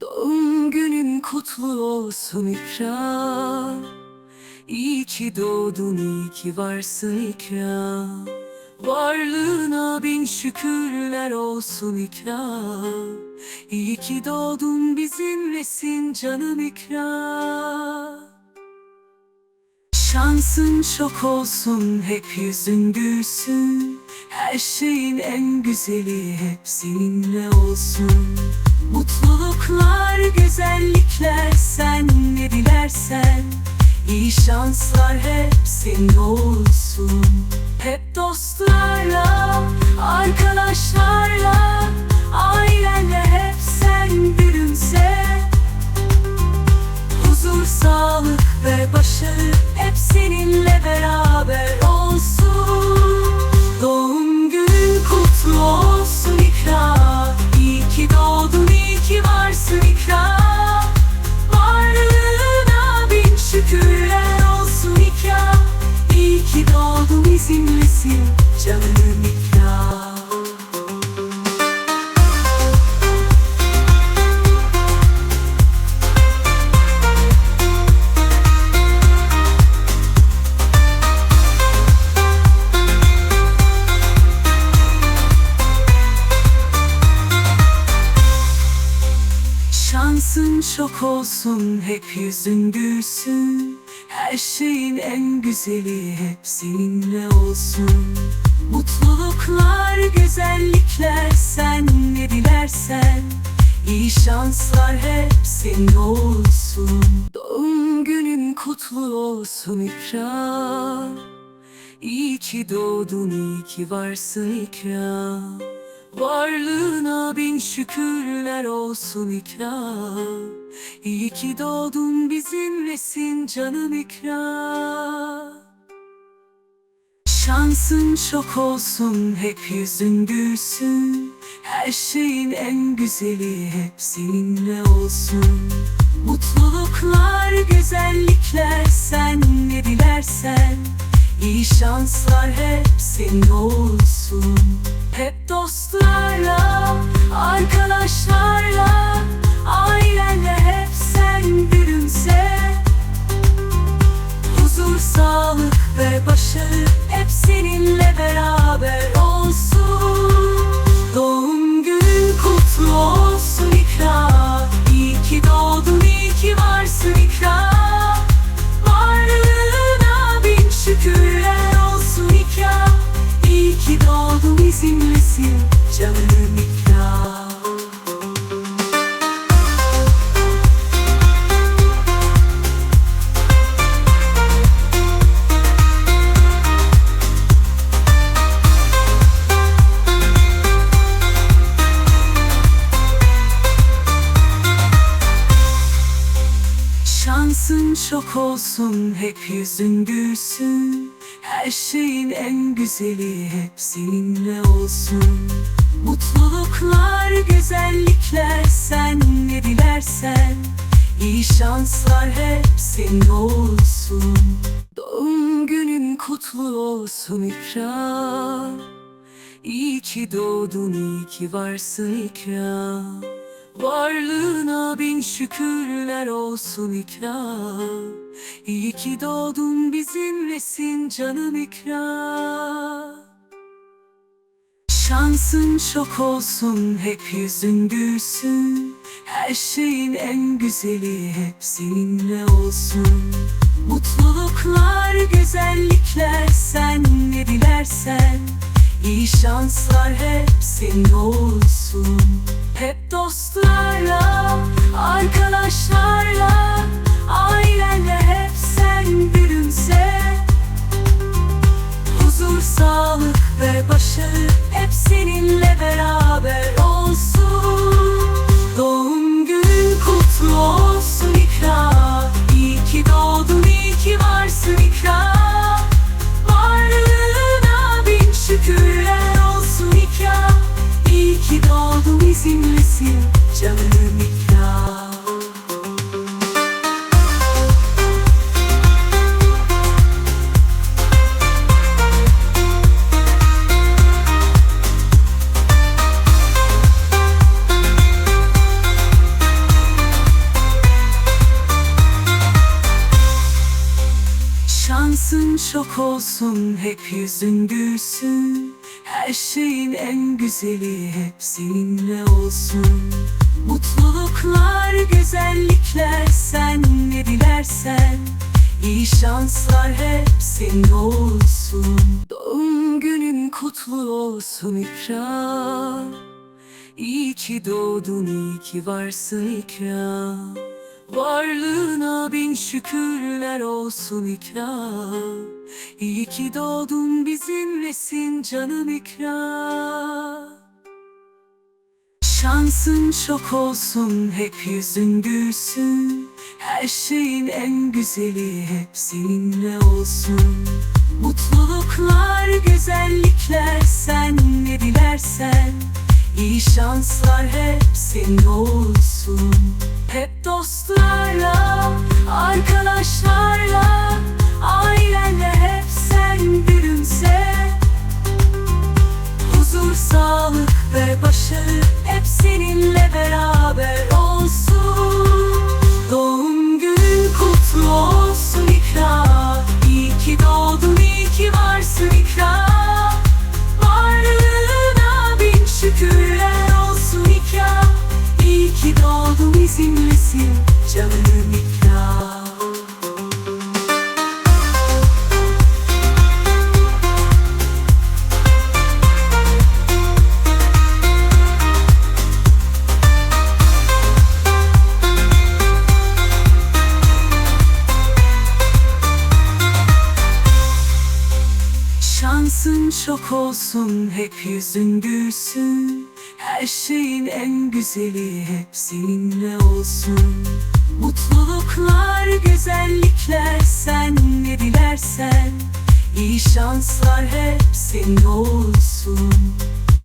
Doğum günün kutlu olsun ikram. İyi ki doğdun, iyi ki varsın ikram. Varlığına bin şükürler olsun ikram. İyi ki doğdun bizimlesin canım ikram? Şansın çok olsun hep yüzün gülsün. Her şeyin en güzeli hep seninle olsun Mutluluklar, güzellikler sen ne dilersen İyi şanslar hep senin olsun. Hep dostlarla, bizimlesin canım ikram Şansın çok olsun hep yüzün gülsün Her şeyin en güzeli hep seninle olsun. Mutluluklar, güzellikler sen ne dilersen İyi şanslar hep senin olsun. Doğum günün kutlu olsun ikram İyi ki doğdun, iyi ki varsın ikram Varlığına bin şükürler olsun ikram. İyi ki doğdun bizimlesin canım ikram. Şansın çok olsun hep yüzün gülsün. Her şeyin en güzeli hep seninle olsun. Mutluluklar, güzellikler sen ne dilersen İyi şanslar hep senin olsun. Hep dostlarla, arkadaşlarla Ailenle hep sen gülümse. Huzur, sağlık ve başarı hep seninle Şansın çok olsun hep yüzün gülsün Her şeyin en güzeli hep seninle olsun. Mutluluklar, güzellikler sen ne dilersen İyi şanslar hep senin olsun. Doğum günün kutlu olsun ikram. İyi ki doğdun, iyi ki varsın ikram Varlığına bin şükürler olsun ikram. İyi ki doğdun bizimlesin canım ikram. Şansın çok olsun hep yüzün gülsün. Her şeyin en güzeli hep seninle olsun. Mutluluklar, güzellikler sen ne dilersen İyi şanslar hep senin olsun. Hep dostlarla, arkadaşlarla Ailenle hep sen gülümse. Huzur, sağlık ve başarı Şansın çok olsun, hep yüzün gülsün. Her şeyin en güzeli hep seninle olsun. Mutluluklar, güzellikler sen ne dilersen İyi şanslar hep senin olsun. Doğum günün kutlu olsun ikram. İyi ki doğdun, iyi ki varsın ikram Varlığına bin şükürler olsun ikram. İyi ki doğdun bizimlesin canım ikram? Şansın çok olsun, hep yüzün gülsün. Her şeyin en güzeli hep seninle olsun. Mutluluklar, güzellikler sen ne dilersen İyi şanslar hep senin olsun. Hep dostlarla, arkadaşlarla çok olsun, hep yüzün gülsün. Her şeyin en güzeli hep seninle olsun. Mutluluklar, güzellikler sen ne dilersen. İyi şanslar hep senin olsun